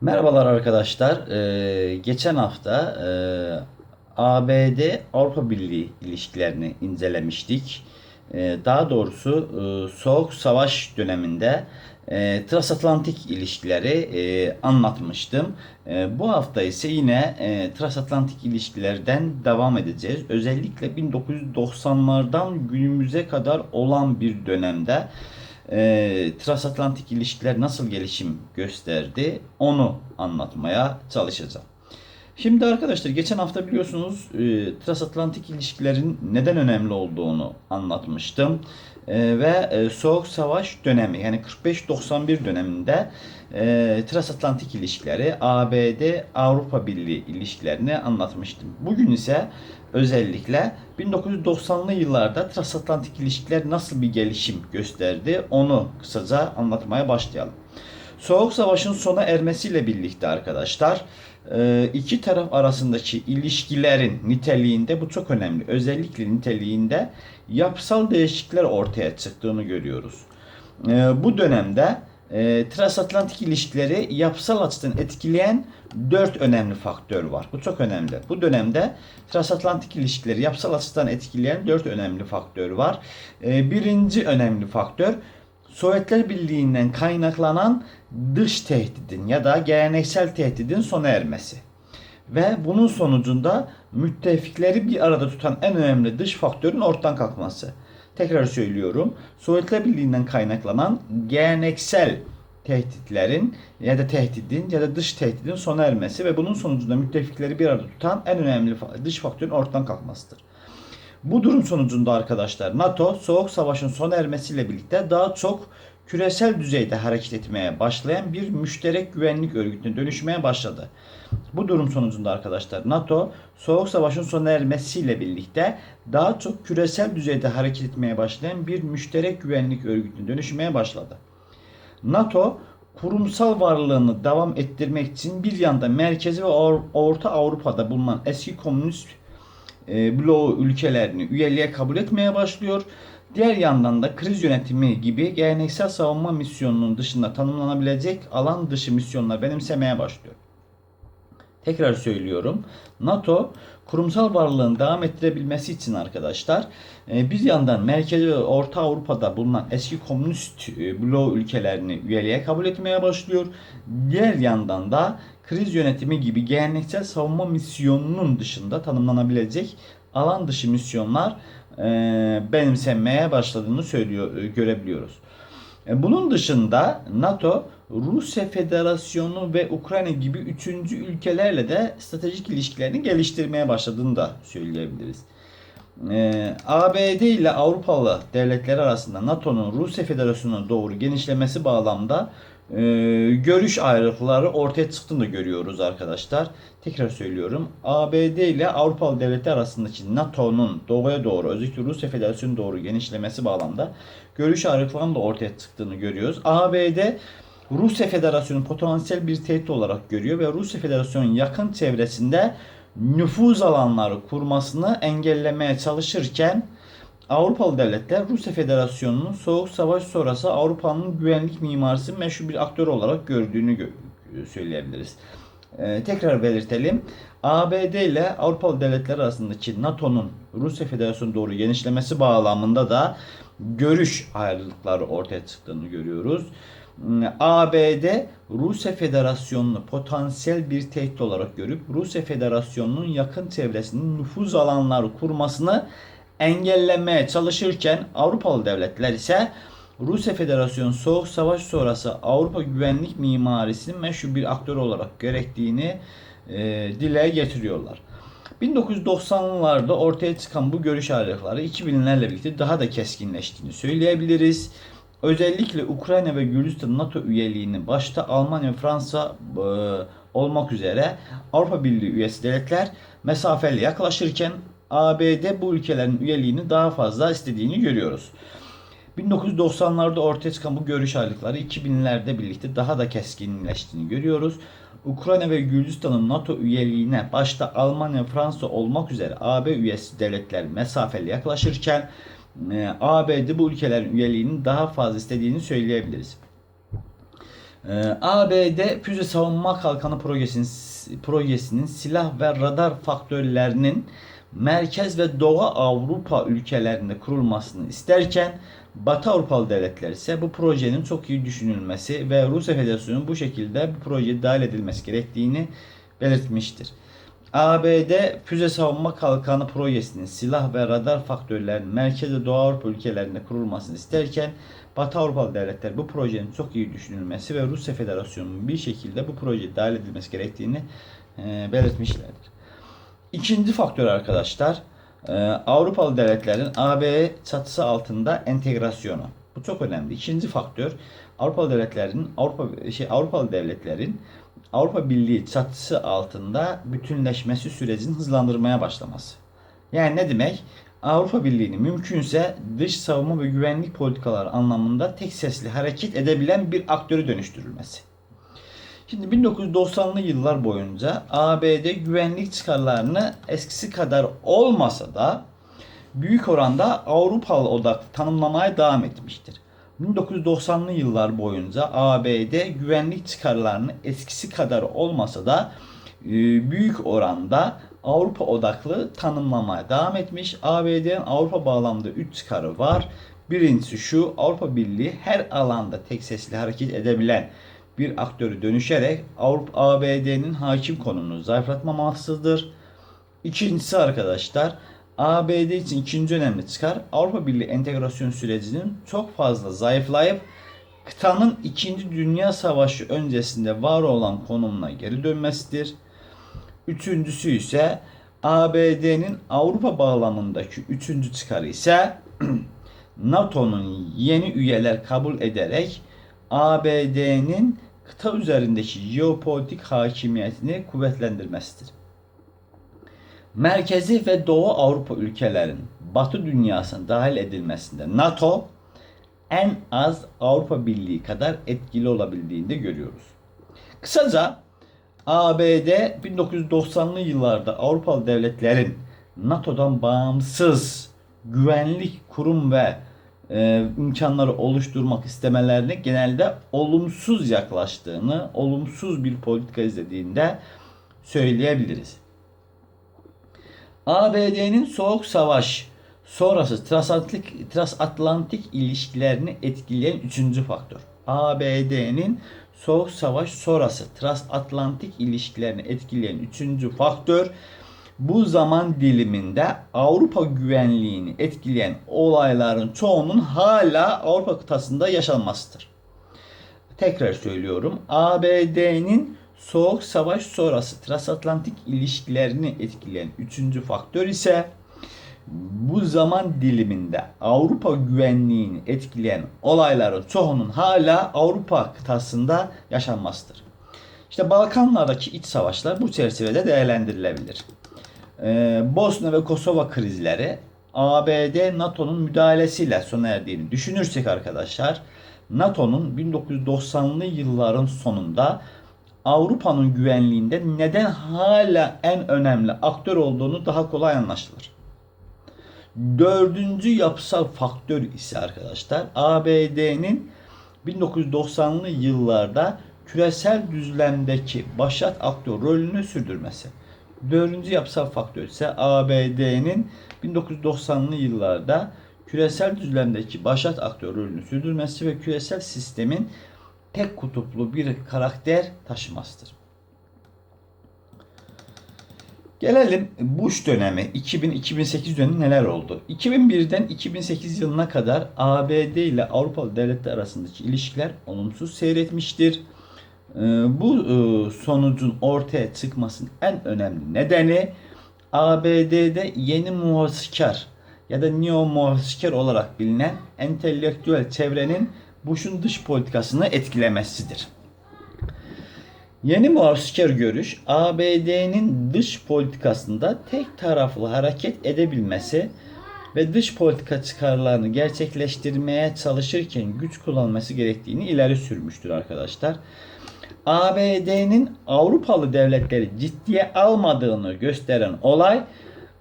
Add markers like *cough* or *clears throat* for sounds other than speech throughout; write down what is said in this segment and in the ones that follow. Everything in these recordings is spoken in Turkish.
Merhabalar arkadaşlar. Ee, geçen hafta e, ABD Avrupa Birliği ilişkilerini incelemiştik. Ee, daha doğrusu e, Soğuk Savaş döneminde e, transatlantik ilişkileri e, anlatmıştım. E, bu hafta ise yine e, transatlantik ilişkilerden devam edeceğiz. Özellikle 1990'lardan günümüze kadar olan bir dönemde e, transatlantik ilişkiler nasıl gelişim gösterdi onu anlatmaya çalışacağım. Şimdi arkadaşlar geçen hafta biliyorsunuz e, transatlantik ilişkilerin neden önemli olduğunu anlatmıştım. E, ve e, Soğuk Savaş dönemi yani 45-91 döneminde e, transatlantik ilişkileri ABD Avrupa Birliği ilişkilerini anlatmıştım. Bugün ise özellikle 1990'lı yıllarda transatlantik ilişkiler nasıl bir gelişim gösterdi onu kısaca anlatmaya başlayalım. Soğuk Savaş'ın sona ermesiyle birlikte arkadaşlar e, iki taraf arasındaki ilişkilerin niteliğinde bu çok önemli. Özellikle niteliğinde yapısal değişiklikler ortaya çıktığını görüyoruz. E, bu dönemde e, transatlantik ilişkileri yapısal açıdan etkileyen dört önemli faktör var. Bu çok önemli. Bu dönemde transatlantik ilişkileri yapısal açıdan etkileyen dört önemli faktör var. E, birinci önemli faktör Sovyetler Birliği'nden kaynaklanan dış tehdidin ya da geleneksel tehdidin sona ermesi. Ve bunun sonucunda müttefikleri bir arada tutan en önemli dış faktörün ortadan kalkması. Tekrar söylüyorum. Sovyetler Birliği'nden kaynaklanan geleneksel tehditlerin ya da tehdidin ya da dış tehdidin sona ermesi ve bunun sonucunda müttefikleri bir arada tutan en önemli dış faktörün ortadan kalkmasıdır. Bu durum sonucunda arkadaşlar NATO Soğuk Savaş'ın sona ermesiyle birlikte daha çok küresel düzeyde hareket etmeye başlayan bir müşterek güvenlik örgütüne dönüşmeye başladı. Bu durum sonucunda arkadaşlar NATO Soğuk Savaş'ın sona ermesiyle birlikte daha çok küresel düzeyde hareket etmeye başlayan bir müşterek güvenlik örgütüne dönüşmeye başladı. NATO kurumsal varlığını devam ettirmek için bir yanda merkezi ve Orta Avrupa'da bulunan eski komünist e, bloğu ülkelerini üyeliğe kabul etmeye başlıyor. Diğer yandan da kriz yönetimi gibi geleneksel savunma misyonunun dışında tanımlanabilecek alan dışı misyonlar benimsemeye başlıyor. Tekrar söylüyorum. NATO kurumsal varlığını devam ettirebilmesi için arkadaşlar e, bir yandan Merkezi ve Orta Avrupa'da bulunan eski komünist e, bloğu ülkelerini üyeliğe kabul etmeye başlıyor. Diğer yandan da kriz yönetimi gibi geleneksel savunma misyonunun dışında tanımlanabilecek alan dışı misyonlar benimsenmeye başladığını söylüyor görebiliyoruz. Bunun dışında NATO Rusya Federasyonu ve Ukrayna gibi üçüncü ülkelerle de stratejik ilişkilerini geliştirmeye başladığını da söyleyebiliriz. Ee, ABD ile Avrupalı devletler arasında NATO'nun Rusya Federasyonu'na doğru genişlemesi bağlamda e, görüş ayrılıkları ortaya çıktığını görüyoruz arkadaşlar. Tekrar söylüyorum. ABD ile Avrupalı devletler arasındaki NATO'nun doğuya doğru özellikle Rusya Federasyonu doğru genişlemesi bağlamda görüş ayrılıklarının da ortaya çıktığını görüyoruz. ABD Rusya Federasyonu potansiyel bir tehdit olarak görüyor ve Rusya Federasyonu yakın çevresinde nüfuz alanları kurmasını engellemeye çalışırken Avrupalı devletler Rusya Federasyonu'nun Soğuk Savaş sonrası Avrupa'nın güvenlik mimarisi meşhur bir aktör olarak gördüğünü gö söyleyebiliriz. Ee, tekrar belirtelim. ABD ile Avrupalı devletler arasındaki NATO'nun Rusya Federasyonu doğru genişlemesi bağlamında da görüş ayrılıkları ortaya çıktığını görüyoruz. ABD Rusya Federasyonu'nu potansiyel bir tehdit olarak görüp Rusya Federasyonu'nun yakın çevresinin nüfuz alanları kurmasını engellemeye çalışırken Avrupalı devletler ise Rusya Federasyonu Soğuk Savaş sonrası Avrupa güvenlik mimarisinin meşhur bir aktör olarak gerektiğini e, dile getiriyorlar. 1990'larda ortaya çıkan bu görüş ayrılıkları 2000'lerle birlikte daha da keskinleştiğini söyleyebiliriz. Özellikle Ukrayna ve Gürcistan NATO üyeliğini başta Almanya ve Fransa e, olmak üzere Avrupa Birliği üyesi devletler mesafeli yaklaşırken ABD bu ülkelerin üyeliğini daha fazla istediğini görüyoruz. 1990'larda ortaya çıkan bu görüş ayrılıkları 2000'lerde birlikte daha da keskinleştiğini görüyoruz. Ukrayna ve Gürcistan'ın NATO üyeliğine başta Almanya Fransa olmak üzere AB üyesi devletler mesafeli yaklaşırken e, ABD bu ülkelerin üyeliğini daha fazla istediğini söyleyebiliriz. Ee, ABD füze savunma kalkanı projesinin, projesinin silah ve radar faktörlerinin Merkez ve Doğu Avrupa ülkelerinde kurulmasını isterken Batı Avrupalı devletler ise bu projenin çok iyi düşünülmesi ve Rusya Federasyonu'nun bu şekilde bu projeye dahil edilmesi gerektiğini belirtmiştir. ABD füze savunma kalkanı projesinin silah ve radar faktörlerinin Merkez ve Doğu Avrupa ülkelerinde kurulmasını isterken Batı Avrupalı devletler bu projenin çok iyi düşünülmesi ve Rusya Federasyonu'nun bir şekilde bu projeye dahil edilmesi gerektiğini belirtmişlerdir. İkinci faktör arkadaşlar e, Avrupalı devletlerin AB çatısı altında entegrasyonu. Bu çok önemli. İkinci faktör Avrupalı devletlerin Avrupa şey Avrupalı devletlerin Avrupa Birliği çatısı altında bütünleşmesi sürecinin hızlandırmaya başlaması. Yani ne demek? Avrupa Birliği'ni mümkünse dış savunma ve güvenlik politikaları anlamında tek sesli hareket edebilen bir aktörü dönüştürülmesi. Şimdi 1990'lı yıllar boyunca ABD güvenlik çıkarlarını eskisi kadar olmasa da büyük oranda Avrupalı odaklı tanımlamaya devam etmiştir. 1990'lı yıllar boyunca ABD güvenlik çıkarlarını eskisi kadar olmasa da e, büyük oranda Avrupa odaklı tanımlamaya devam etmiş. ABD'nin Avrupa bağlamda 3 çıkarı var. Birincisi şu Avrupa Birliği her alanda tek sesli hareket edebilen bir aktörü dönüşerek Avrupa ABD'nin hakim konumunu zayıflatmamalısıdır. İkincisi arkadaşlar ABD için ikinci önemli çıkar Avrupa Birliği entegrasyon sürecinin çok fazla zayıflayıp kıtanın 2. Dünya Savaşı öncesinde var olan konumuna geri dönmesidir. Üçüncüsü ise ABD'nin Avrupa bağlamındaki üçüncü çıkarı ise *clears throat* NATO'nun yeni üyeler kabul ederek ABD'nin kıta üzerindeki jeopolitik hakimiyetini kuvvetlendirmesidir. Merkezi ve Doğu Avrupa ülkelerin Batı dünyasına dahil edilmesinde NATO en az Avrupa Birliği kadar etkili olabildiğini de görüyoruz. Kısaca ABD 1990'lı yıllarda Avrupalı devletlerin NATO'dan bağımsız güvenlik kurum ve e, imkanları oluşturmak istemelerine genelde olumsuz yaklaştığını, olumsuz bir politika izlediğinde söyleyebiliriz. ABD'nin Soğuk Savaş sonrası transatlantik, transatlantik ilişkilerini etkileyen üçüncü faktör. ABD'nin Soğuk Savaş sonrası transatlantik ilişkilerini etkileyen üçüncü faktör bu zaman diliminde Avrupa güvenliğini etkileyen olayların çoğunun hala Avrupa kıtasında yaşanmasıdır. Tekrar söylüyorum. ABD'nin Soğuk Savaş sonrası transatlantik ilişkilerini etkileyen üçüncü faktör ise bu zaman diliminde Avrupa güvenliğini etkileyen olayların çoğunun hala Avrupa kıtasında yaşanmasıdır. İşte Balkanlardaki iç savaşlar bu çerçevede değerlendirilebilir. Ee, Bosna ve Kosova krizleri ABD NATO'nun müdahalesiyle sona erdiğini düşünürsek arkadaşlar NATO'nun 1990'lı yılların sonunda Avrupa'nın güvenliğinde neden hala en önemli aktör olduğunu daha kolay anlaşılır. Dördüncü yapısal faktör ise arkadaşlar ABD'nin 1990'lı yıllarda küresel düzlemdeki başat aktör rolünü sürdürmesi. Dördüncü yapısal faktör ise ABD'nin 1990'lı yıllarda küresel düzlemdeki başat aktör rolünü sürdürmesi ve küresel sistemin tek kutuplu bir karakter taşımasıdır. Gelelim Bush dönemi 2000-2008 dönemi neler oldu? 2001'den 2008 yılına kadar ABD ile Avrupalı devletler arasındaki ilişkiler olumsuz seyretmiştir. Ee, bu e, sonucun ortaya çıkmasının en önemli nedeni ABD'de yeni muhafazakar ya da neo muhafazakar olarak bilinen entelektüel çevrenin Bush'un dış politikasını etkilemesidir. Yeni muhafazakar görüş ABD'nin dış politikasında tek taraflı hareket edebilmesi ve dış politika çıkarlarını gerçekleştirmeye çalışırken güç kullanması gerektiğini ileri sürmüştür arkadaşlar. ABD'nin Avrupalı devletleri ciddiye almadığını gösteren olay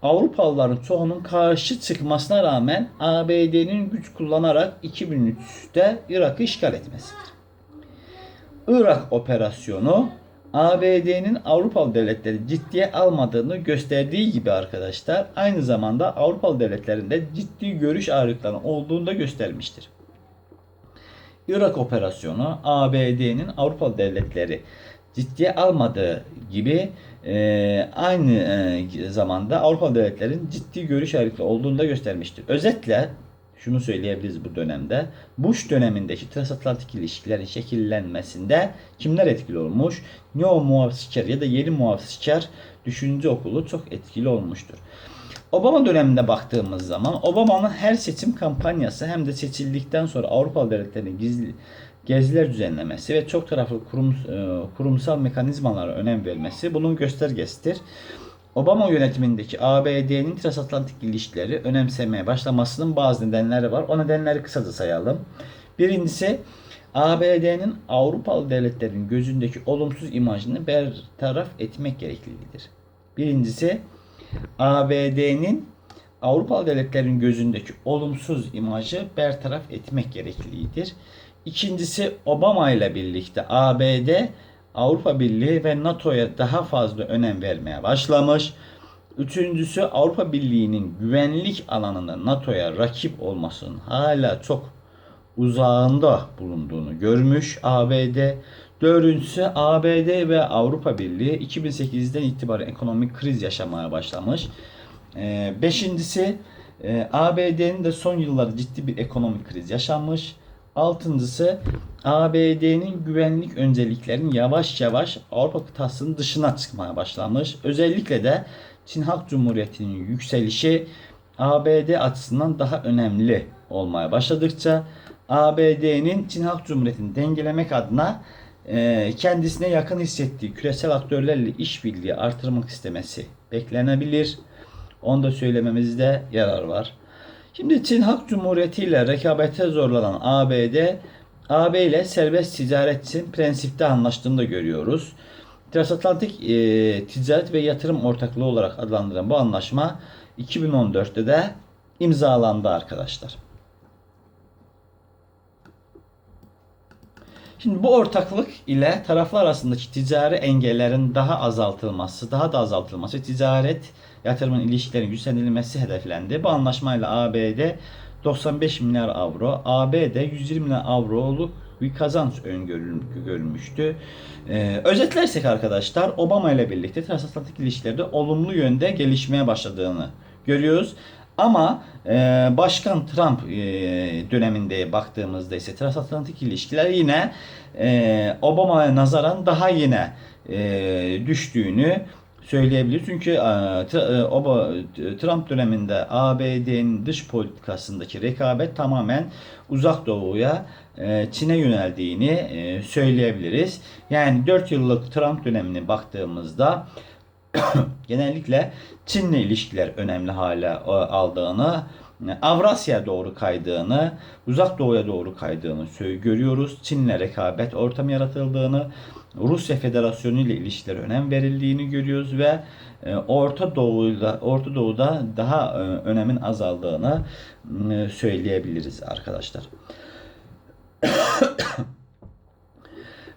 Avrupalıların çoğunun karşı çıkmasına rağmen ABD'nin güç kullanarak 2003'te Irak'ı işgal etmesidir. Irak operasyonu ABD'nin Avrupalı devletleri ciddiye almadığını gösterdiği gibi arkadaşlar aynı zamanda Avrupalı devletlerinde ciddi görüş ayrılıklarının olduğunu da göstermiştir. Irak operasyonu ABD'nin Avrupalı devletleri ciddiye almadığı gibi e, aynı e, zamanda Avrupalı devletlerin ciddi görüş ayrılıkları olduğunu da göstermiştir. Özetle şunu söyleyebiliriz bu dönemde. Bush dönemindeki transatlantik ilişkilerin şekillenmesinde kimler etkili olmuş? Neo muhafazakar ya da yeni muhafazakar düşünce okulu çok etkili olmuştur. Obama döneminde baktığımız zaman Obama'nın her seçim kampanyası hem de seçildikten sonra Avrupalı devletlerinin gizli geziler düzenlemesi ve çok taraflı kurum, e, kurumsal mekanizmalara önem vermesi bunun göstergesidir. Obama yönetimindeki ABD'nin transatlantik ilişkileri önemsemeye başlamasının bazı nedenleri var. O nedenleri kısaca sayalım. Birincisi ABD'nin Avrupalı devletlerin gözündeki olumsuz imajını bertaraf etmek gerekliliğidir. Birincisi ABD'nin Avrupalı devletlerin gözündeki olumsuz imajı bertaraf etmek gerekliliğidir. İkincisi Obama ile birlikte ABD Avrupa Birliği ve NATO'ya daha fazla önem vermeye başlamış. Üçüncüsü Avrupa Birliği'nin güvenlik alanında NATO'ya rakip olmasının hala çok uzağında bulunduğunu görmüş ABD. Dördüncüsü ABD ve Avrupa Birliği 2008'den itibaren ekonomik kriz yaşamaya başlamış. Ee, beşincisi e, ABD'nin de son yıllarda ciddi bir ekonomik kriz yaşanmış. Altıncısı ABD'nin güvenlik önceliklerinin yavaş yavaş Avrupa kıtasının dışına çıkmaya başlamış. Özellikle de Çin Halk Cumhuriyeti'nin yükselişi ABD açısından daha önemli olmaya başladıkça ABD'nin Çin Halk Cumhuriyeti'ni dengelemek adına kendisine yakın hissettiği küresel aktörlerle işbirliği artırmak istemesi beklenebilir. Onu da söylememizde yarar var. Şimdi Çin Halk Cumhuriyeti ile rekabete zorlanan ABD, AB ile serbest ticaret için prensipte anlaştığını da görüyoruz. Transatlantik e, ticaret ve yatırım ortaklığı olarak adlandırılan bu anlaşma 2014'te de imzalandı arkadaşlar. Şimdi bu ortaklık ile taraflar arasındaki ticari engellerin daha azaltılması, daha da azaltılması, ticaret yatırımın ilişkilerin güçlendirilmesi hedeflendi. Bu anlaşmayla ABD 95 milyar avro, ABD 120 milyar avroluk bir kazanç öngörülmüştü. Ee, özetlersek arkadaşlar Obama ile birlikte transatlantik ilişkilerde olumlu yönde gelişmeye başladığını görüyoruz. Ama e, Başkan Trump e, döneminde baktığımızda ise transatlantik ilişkiler yine e, Obama'ya nazaran daha yine e, düştüğünü söyleyebilir. Çünkü e, e, Oba, Trump döneminde ABD'nin dış politikasındaki rekabet tamamen uzak doğuya e, Çin'e yöneldiğini söyleyebiliriz. Yani 4 yıllık Trump dönemine baktığımızda *coughs* genellikle Çin'le ilişkiler önemli hale aldığını, Avrasya doğru kaydığını, uzak doğuya doğru kaydığını görüyoruz. Çin'le rekabet ortamı yaratıldığını, Rusya Federasyonu ile ilişkilere önem verildiğini görüyoruz ve e, Orta Doğu'da Orta Doğu'da daha e, önemin azaldığını e, söyleyebiliriz arkadaşlar. *coughs*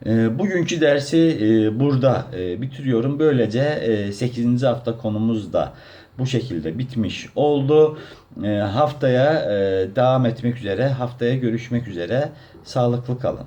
Bugünkü dersi burada bitiriyorum. Böylece 8. hafta konumuz da bu şekilde bitmiş oldu. Haftaya devam etmek üzere, haftaya görüşmek üzere. Sağlıklı kalın.